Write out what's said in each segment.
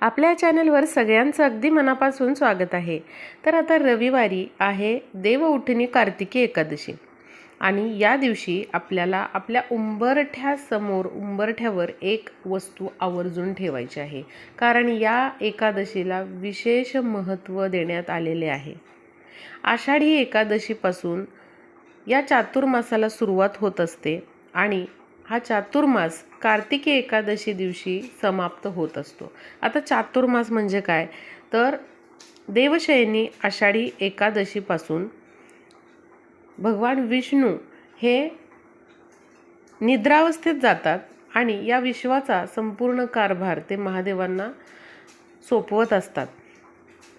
आपल्या चॅनलवर सगळ्यांचं अगदी मनापासून स्वागत आहे. तर आता रविवारी आहे देव उठणी कार्तिकी एकादशी. आणि या दिवशी आपल्याला आपल्या उंबरठ्यासमोर उंबरठ्यावर एक वस्तू आवर्जून ठेवायची आहे. कारण या एकादशीला विशेष महत्त्व देण्यात आलेले आहे. आषाढी एकादशीपासून या चातुर्मासाला सुरुवात होत असते आणि हा चातुर्मास कार्तिकी एकादशी दिवशी समाप्त होत असतो. आता चातुर्मास म्हणजे काय? तर देवशयनी आषाढी एकादशीपासून भगवान विष्णू हे निद्रावस्थेत जातात आणि या विश्वाचा संपूर्ण कारभार ते महादेवांना सोपवत असतात.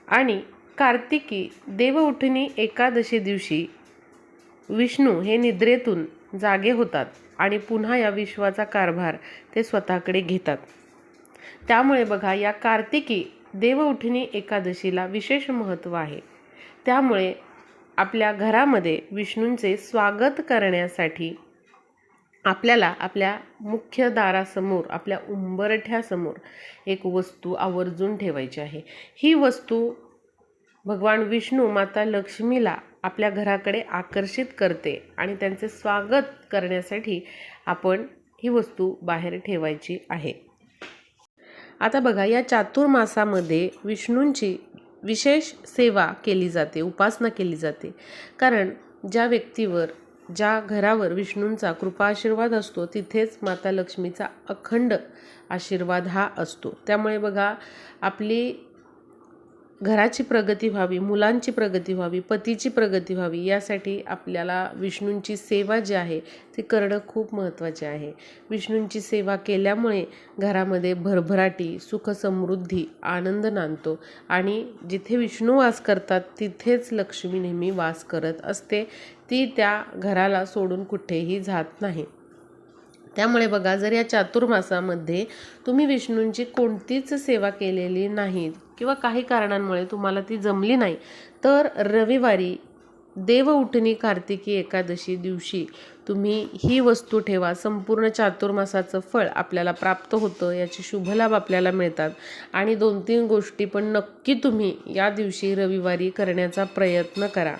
आणि कार्तिकी देवउठणी एकादशी दिवशी विष्णू हे निद्रेतून जागे होतात आणि पुन्हा या विश्वाचा कारभार ते स्वतःकडे घेतात. त्यामुळे बघा या कार्तिकी देवउठणी एकादशीला विशेष महत्त्व आहे. त्यामुळे आपल्या घरामध्ये विष्णूंचे स्वागत करण्यासाठी आपल्याला आपल्या मुख्य दारासमोर आपल्या उंबरठ्यासमोर एक वस्तू आवर्जून ठेवायची आहे. ही वस्तू भगवान विष्णू माता लक्ष्मीला आपल्या घराकडे आकर्षित करते आणि त्यांचे स्वागत करण्यासाठी आपण ही वस्तू बाहेर ठेवायची आहे. आता बघा या चातुर्मासामध्ये विष्णूंची विशेष सेवा केली जाते उपासना केली जाते. कारण ज्या व्यक्तीवर ज्या घरावर विष्णूंचा कृपा आशीर्वाद असतो तिथेच माता लक्ष्मीचा अखंड आशीर्वाद हा असतो. त्यामुळे बघा आपली घराची प्रगती व्हावी मुलांची प्रगती व्हावी पतीची प्रगती व्हावी यासाठी आपल्याला विष्णूंची सेवा जी आहे ती करणं खूप महत्त्वाचे आहे. विष्णूंची सेवा केल्यामुळे घरामध्ये भरभराटी सुख समृद्धी आनंद नांदतो आणि जिथे विष्णू वास करतात तिथेच लक्ष्मी नेहमी वास करत असते. ती त्या घराला सोडून कुठेही जात नाही. त्यामुळे बघा जर या चातुर्मासामध्ये तुम्ही विष्णूंची कोणतीच सेवा केलेली नाही किंवा काही कारणांमुळे तुम्हाला ती जमली नाही तर रविवारी देव उठणी कार्तिकी एकादशी दिवशी तुम्ही ही वस्तू ठेवा. संपूर्ण चातुर्मासाचं फळ आपल्याला प्राप्त होतं याचे शुभलाभ आपल्याला मिळतात. आणि दोन तीन गोष्टी पण नक्की तुम्ही या दिवशी रविवारी करण्याचा प्रयत्न करा.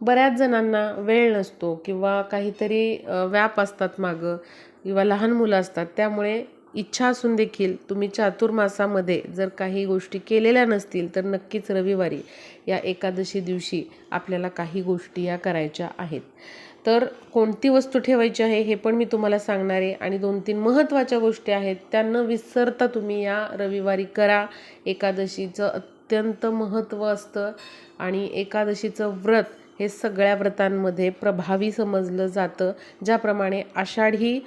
बऱ्याच जणांना वेळ नसतो किंवा काहीतरी व्याप असतात मागं किंवा लहान मुलं असतात. त्यामुळे इच्छा असून देखील तुम्ही चातुर्मासामध्ये जर काही गोष्टी केलेल्या नसतील तर नक्कीच रविवारी या एकादशी दिवशी आपल्याला काही गोष्टी या करायच्या आहेत. तर कोणती वस्तू ठेवायची आहे हे पण मी तुम्हाला सांगणार आहे. आणि दोन तीन महत्त्वाच्या गोष्टी आहेत त्यांना विसरता तुम्ही या रविवारी करा. एकादशीचं अत्यंत महत्त्व असतं आणि एकादशीचं व्रत हे सगळ्या व्रतांमध्ये प्रभावी समजलं जातं. ज्याप्रमाणे आषाढी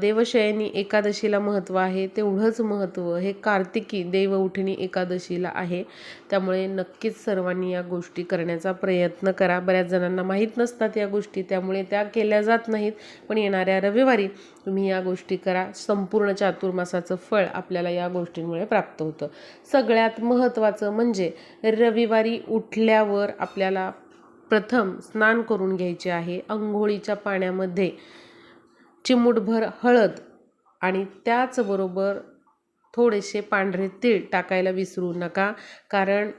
देवशयनी एकादशीला महत्त्व आहे तेवढंच महत्त्व हे कार्तिकी देवउठणी एकादशीला आहे. त्यामुळे नक्कीच सर्वांनी या गोष्टी करण्याचा प्रयत्न करा. बऱ्याच जणांना माहीत नसतात या गोष्टी त्यामुळे त्या केल्या जात नाहीत. पण येणाऱ्या रविवारी तुम्ही या गोष्टी करा. संपूर्ण चातुर्मासाचं फळ आपल्याला या गोष्टींमुळे प्राप्त होतं. सगळ्यात महत्त्वाचं म्हणजे रविवारी उठल्यावर आपल्याला प्रथम स्नान करून घ्यायचे आहे. अंघोळीच्या पाण्यामध्ये चिमूटभर हळद आणि त्याचबरोबर थोडेसे पांढरे तीळ टाकायला विसरू नका. कारण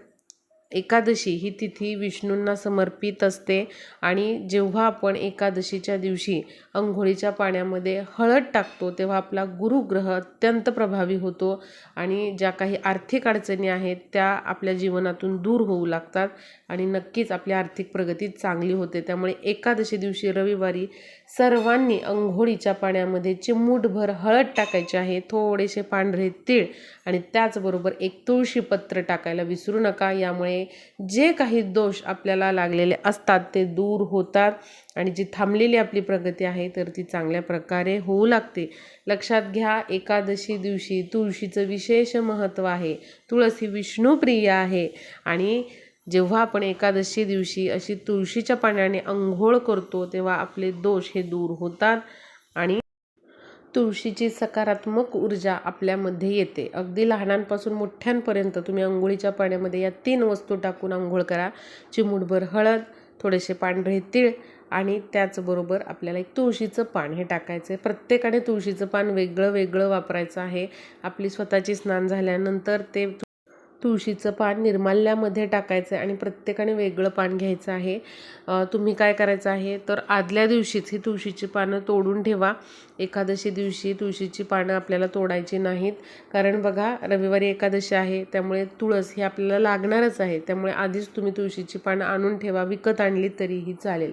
एकादशी ही तिथी विष्णूंना समर्पित असते आणि जेव्हा आपण एकादशीच्या दिवशी अंघोळीच्या पाण्यामध्ये हळद टाकतो तेव्हा आपला गुरुग्रह अत्यंत प्रभावी होतो आणि ज्या काही आर्थिक अडचणी आहेत त्या आपल्या जीवनातून दूर होऊ लागतात आणि नक्कीच आपली आर्थिक प्रगती चांगली होते. त्यामुळे एकादशी दिवशी रविवारी सर्वांनी अंघोळीच्या पाण्यामध्ये चिमूटभर हळद टाकायची आहे थोडेसे पांढरे तीळ आणि त्याचबरोबर एक तुळशी पत्र टाकायला विसरू नका. यामुळे जे काही दोष आपल्याला लागलेले असतात ते दूर होतात आणि जी थांबलेली आपली प्रगती आहे तर ती चांगल्या प्रकारे होऊ लागते. लक्षात घ्या एकादशी दिवशी तुळशीचं विशेष महत्त्व आहे. तुळस ही विष्णुप्रिय आहे आणि जेव्हा आपण एकादशी दिवशी अशी तुळशीच्या पाण्याने अंघोळ करतो तेव्हा आपले दोष हे दूर होतात आणि तुळशीची सकारात्मक ऊर्जा आपल्यामध्ये येते. अगदी लहानांपासून मोठ्यांपर्यंत तुम्ही अंघोळीच्या पाण्यामध्ये या तीन वस्तू टाकून अंघोळ करा. चिमूटभर हळद थोडेसे पांढरे तीळ आणि त्याचबरोबर आपल्याला एक तुळशीचं पान. हे टाकायचं आहे प्रत्येकाने तुळशीचं पान वेगळं वेगळं वापरायचं आहे. आपली स्वतःची स्नान झाल्यानंतर ते तुळशीचं पान निर्माल्यामध्ये टाकायचं आहे आणि प्रत्येकाने वेगळं पान घ्यायचं आहे. तुम्ही काय करायचं आहे? तर आदल्या दिवशीच ही तुळशीची पानं तोडून ठेवा. एकादशी दिवशी तुळशीची पानं आपल्याला तोडायची नाहीत. कारण बघा रविवारी एकादशी आहे त्यामुळे तुळस ही आपल्याला लागणारच आहे. त्यामुळे आधीच तुम्ही तुळशीची पानं आणून ठेवा. विकत आणली तरीही चालेल.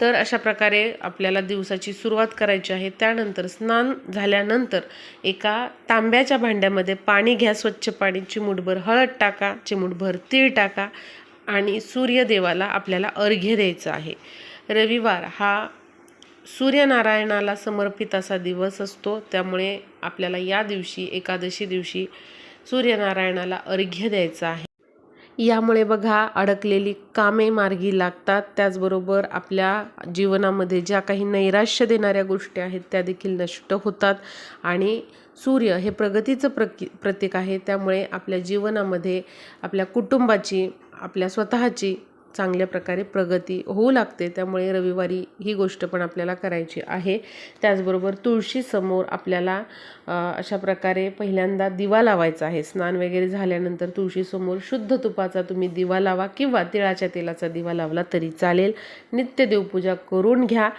तर अशा प्रकारे आपल्याला दिवसाची सुरुवात करायची आहे. त्यानंतर स्नान झाल्यानंतर एका तांब्याच्या भांड्यामध्ये पाणी घ्या स्वच्छ पाणी चिमूटभर हळद टाका चिमूटभर तीळ टाका आणि सूर्यदेवाला आपल्याला अर्घ्य द्यायचं आहे. रविवार हा सूर्यनारायणाला समर्पित असा दिवस असतो. त्यामुळे आपल्याला या दिवशी एकादशी दिवशी सूर्यनारायणाला अर्घ्य द्यायचं आहे. यामुळे बघा अडकलेली कामे मार्गी लागतात. त्याचबरोबर आपल्या जीवनामध्ये ज्या काही नैराश्य देणाऱ्या गोष्टी आहेत त्या देखील नष्ट होतात. आणि सूर्य हे प्रगतीचं प्रकी प्रतीक आहे. त्यामुळे आपल्या जीवनामध्ये आपल्या कुटुंबाची आपल्या स्वतःची चांगल्या प्रकारे प्रगती होऊ लागते त्यामुळे रविवारी ही गोष्ट पण आपल्याला करायची आहे. त्याचबरोबर तुळशीसमोर आपल्याला अशा प्रकारे पहिल्यांदा दिवा लावायचा आहे. स्नान वगैरे झाल्यानंतर तुळशीसमोर शुद्ध तुपाचा तुम्ही दिवा लावा किंवा तिळाच्या तेलाचा दिवा लावला तरी चालेल. नित्य देवपूजा करून घ्या.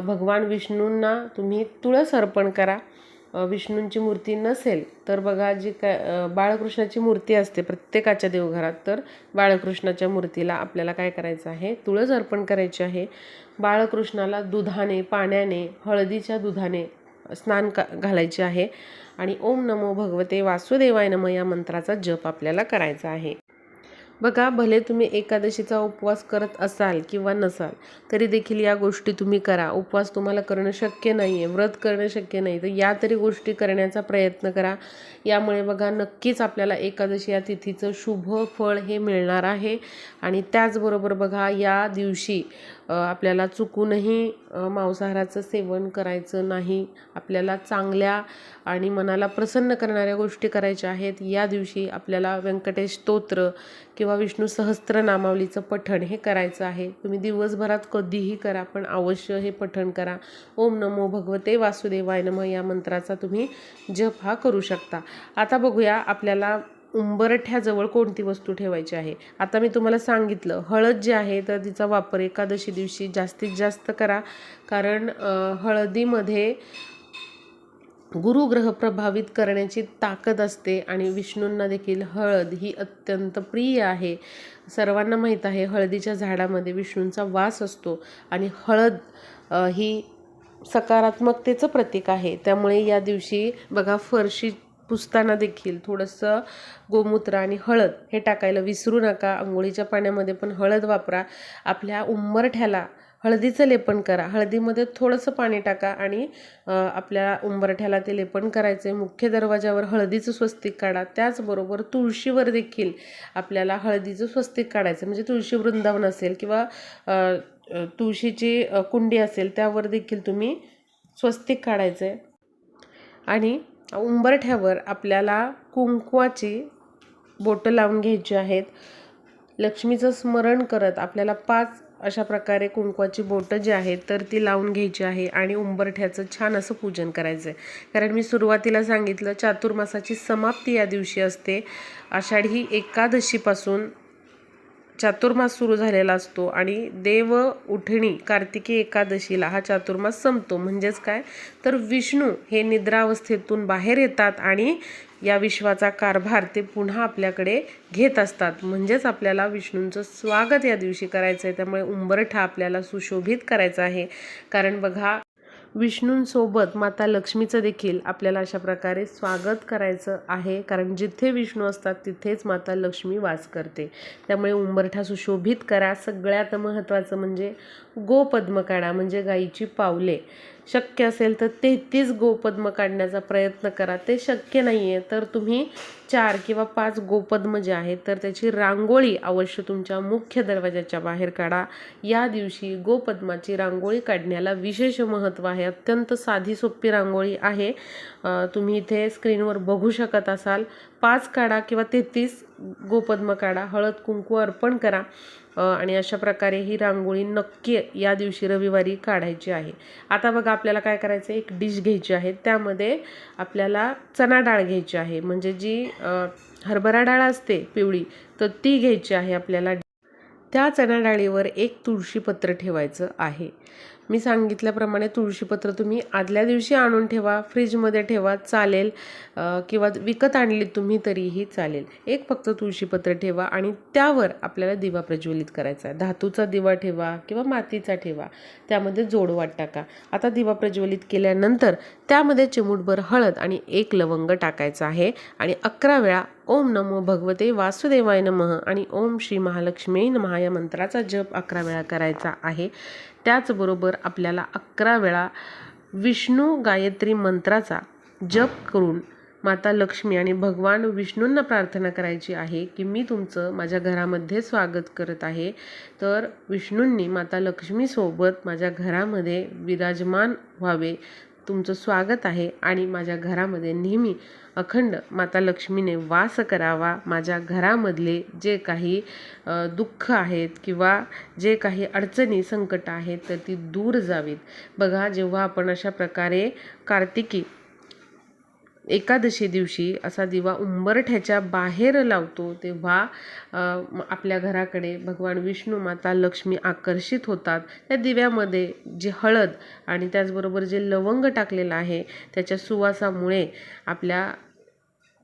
भगवान विष्णूंना तुम्ही तुळस अर्पण करा. विष्णूंची मूर्ती नसेल तर बघा जी काय बाळकृष्णाची मूर्ती असते प्रत्येकाच्या देवघरात तर बाळकृष्णाच्या मूर्तीला आपल्याला काय करायचं आहे? तुळस अर्पण करायची आहे. बाळकृष्णाला दुधाने पाण्याने हळदीच्या दुधाने स्नान का घालायचे आहे. आणि ओम नमो भगवते वासुदेवाय नम या मंत्राचा जप आपल्याला करायचा आहे. बघा भले तुम्ही एकादशीचा उपवास करत असाल किंवा नसाल तरी देखील या गोष्टी तुम्ही करा. उपवास तुम्हाला करणं शक्य नाही आहे व्रत करणं शक्य नाही. तर या तरी गोष्टी करण्याचा प्रयत्न करा. यामुळे बघा नक्कीच आपल्याला एकादशी या तिथीचं शुभ फळ हे मिळणार आहे. आणि त्याचबरोबर बघा या दिवशी आपल्याला चुकूनही मांसाहाराचं सेवन करायचं नाही. आपल्याला चांगल्या आणि मनाला प्रसन्न करणाऱ्या गोष्टी करायच्या आहेत. या दिवशी आपल्याला व्यंकटेश स्तोत्र किंवा विष्णू सहस्त्रनामावलीचं पठण हे करायचं आहे. तुम्ही दिवसभरात कधीही करा पण अवश्य हे पठण करा. ओम नमो भगवते वासुदेवाय नम या मंत्राचा तुम्ही जप हा करू शकता. आता बघूया आपल्याला उंबरठ्याजवळ कोणती वस्तू ठेवायची आहे? आता मी तुम्हाला सांगितलं हळद जी आहे तर तिचा वापर एकादशी दिवशी जास्तीत जास्त करा. कारण हळदीमध्ये गुरुग्रह प्रभावित करण्याची ताकद असते आणि विष्णूंना देखील हळद ही अत्यंत प्रिय आहे. सर्वांना माहीत आहे हळदीच्या झाडामध्ये विष्णूंचा वास असतो आणि हळद ही सकारात्मकतेचं प्रतीक आहे. त्यामुळे या दिवशी बघा फरशी पुसताना देखील थोडंसं गोमूत्र आणि हळद हे टाकायला विसरू नका. आंघोळीच्या पाण्यामध्ये पण हळद वापरा. आपल्या उंबरठ्याला हळदीचं लेपन करा. हळदीमध्ये थोडंसं पाणी टाका आणि आपल्या उंबरठ्याला ते लेपन करायचे मुख्य दरवाजावर हळदीचं स्वस्तिक काढा. त्याचबरोबर तुळशीवर देखील आपल्याला हळदीचं स्वस्तिक काढायचं म्हणजे तुळशी वृंदावन असेल किंवा तुळशीची कुंडी असेल त्यावर देखील तुम्ही स्वस्तिक काढायचं आहे आणि उंबरठ्यावर आपल्याला कुंकवाची बोटं लावून घ्यायची आहेत. लक्ष्मीचं स्मरण करत आपल्याला पाच अशा प्रकारे कुंकवाची बोटं जी आहेत तर ती लावून घ्यायची आहे आणि उंबरठ्याचं छान असं पूजन करायचं आहे कारण मी सुरुवातीला सांगितलं चातुर्मासाची समाप्ती या दिवशी असते. आषाढी एकादशीपासून चातुर्मास सुरू झालेला असतो आणि देव उठणी कार्तिकी एकादशीला हा चातुर्मास संपतो. म्हणजेच काय? तर विष्णू हे निद्रावस्थेतून बाहेर येतात आणि या विश्वाचा कारभार ते पुन्हा आपल्याकडे घेत असतात. म्हणजेच आपल्याला विष्णूंचं स्वागत या दिवशी करायचं आहे त्यामुळे उंबरठा आपल्याला सुशोभित करायचा आहे. कारण बघा विष्णूंसोबत माता लक्ष्मीचं देखील आपल्याला अशा प्रकारे स्वागत करायचं आहे. कारण जिथे विष्णू असतात तिथेच माता लक्ष्मी वास करते. त्यामुळे उंबरठा सुशोभित करा. सगळ्यात महत्त्वाचं म्हणजे गोपद्म काढा म्हणजे गाईची पावले. शक्य असेल तर तेहतीस गोपद्म काढण्याचा प्रयत्न करा. ते शक्य नाही आहे तर तुम्ही चार किंवा पाच गोपद्म जे आहेत तर त्याची रांगोळी अवश्य तुमच्या मुख्य दरवाजाच्या बाहेर काढा. या दिवशी गोपद्माची रांगोळी काढण्याला विशेष महत्त्व आहे. अत्यंत साधी सोपी रांगोळी आहे. तुम्ही इथे स्क्रीनवर बघू शकत असाल. पाच काढा किंवा तेहतीस गोपद्म काढा. हळद कुंकू अर्पण करा. आणि अशा प्रकारे ही रांगोळी नक्की या दिवशी रविवारी काढायची आहे. आता बघा आपल्याला काय करायचं आहे एक डिश घ्यायची आहे. त्यामध्ये आपल्याला चणा डाळ घ्यायची आहे. म्हणजे जी हरभरा डाळ असते पिवळी तर ती घ्यायची आहे आपल्याला. त्या चणा डाळीवर एक तुळशीपत्र ठेवायचं आहे. मी सांगितल्याप्रमाणे तुळशीपत्र तुम्ही आदल्या दिवशी आणून ठेवा फ्रीजमध्ये ठेवा चालेल. किंवा विकत आणली तुम्ही तरीही चालेल. एक फक्त तुळशीपत्र ठेवा आणि त्यावर आपल्याला दिवा प्रज्वलित करायचा आहे. धातूचा दिवा ठेवा किंवा मातीचा ठेवा त्यामध्ये जोडवाट टाका. आता दिवा प्रज्वलित केल्यानंतर त्यामध्ये चिमूटभर हळद आणि एक लवंग टाकायचा आहे आणि अकरा वेळा ओम नमो भगवते वासुदेवाय नमः आणि ओम श्री महालक्ष्मी नमः या मंत्राचा जप अकरा वेळा करायचा आहे. त्याचबरोबर आपल्याला अकरा वेळा विष्णू गायत्री मंत्राचा जप करून माता लक्ष्मी आणि भगवान विष्णूंना प्रार्थना करायची आहे की मी तुमचं माझ्या घरामध्ये स्वागत करत आहे. तर विष्णूंनी माता लक्ष्मीसोबत माझ्या घरामध्ये विराजमान व्हावे. तुमचं स्वागत आहे आणि माझ्या घरामध्ये नेहमी अखंड माता लक्ष्मीने वास करावा. माझ्या घरामधले जे काही दुःख आहेत किंवा जे काही अडचणी संकट आहेत तर ती दूर जावीत. बघा जेव्हा आपण अशा प्रकारे कार्तिकी एकादशी दिवशी असा दिवा उंबरठ्याच्या बाहेर लावतो तेव्हा आपल्या घराकडे भगवान विष्णू माता लक्ष्मी आकर्षित होतात. त्या दिव्यामध्ये जे हळद आणि त्याचबरोबर जे लवंग टाकलेलं आहे त्याच्या सुवासामुळे आपल्या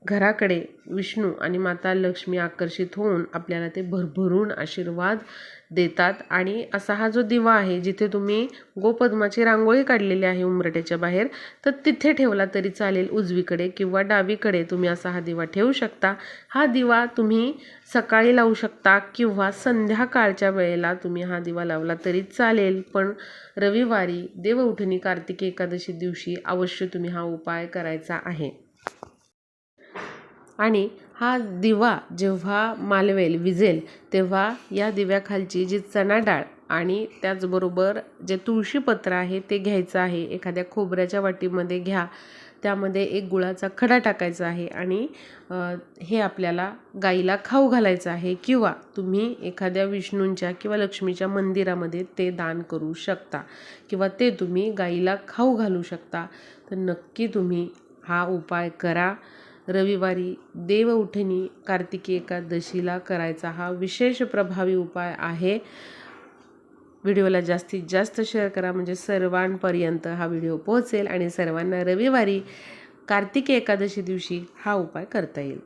घराकडे विष्णू आणि माता लक्ष्मी आकर्षित होऊन आपल्याला ते भरभरून आशीर्वाद देतात. आणि असा हा जो दिवा आहे जिथे तुम्ही गोपद्माची रांगोळी काढलेली आहे उंबरट्याच्या बाहेर तर तिथे ठेवला तरी चालेल उजवीकडे किंवा डावीकडे तुम्ही असा हा दिवा ठेवू शकता. हा दिवा तुम्ही सकाळी लावू शकता किंवा संध्याकाळच्या वेळेला तुम्ही हा दिवा लावला तरी चालेल. पण रविवारी देवउठणी कार्तिकी एकादशी दिवशी अवश्य तुम्ही हा उपाय करायचा आहे. आणि हा दिवा जेव्हा मालवेल विझेल तेव्हा या दिव्याखालची जी चणा डाळ आणि त्याचबरोबर जे तुळशीपत्र आहे ते घ्यायचं आहे एखाद्या खोबऱ्याच्या वाटीमध्ये घ्या त्यामध्ये एक गुळाचा खडा टाकायचा आहे आणि हे आपल्याला गाईला खाऊ घालायचं आहे किंवा तुम्ही एखाद्या विष्णूंच्या किंवा लक्ष्मीच्या मंदिरामध्ये ते दान करू शकता किंवा ते तुम्ही गाईला खाऊ घालू शकता. तर नक्की तुम्ही हा उपाय करा. रविवारी देवउठणी कार्तिकी एकादशीला करायचा हा विशेष प्रभावी उपाय आहे. व्हिडिओला जास्तीत जास्त शेअर करा म्हणजे सर्वांपर्यंत हा व्हिडिओ पोहोचेल आणि सर्वांना रविवारी कार्तिकी एकादशी दिवशी हा उपाय करता येईल.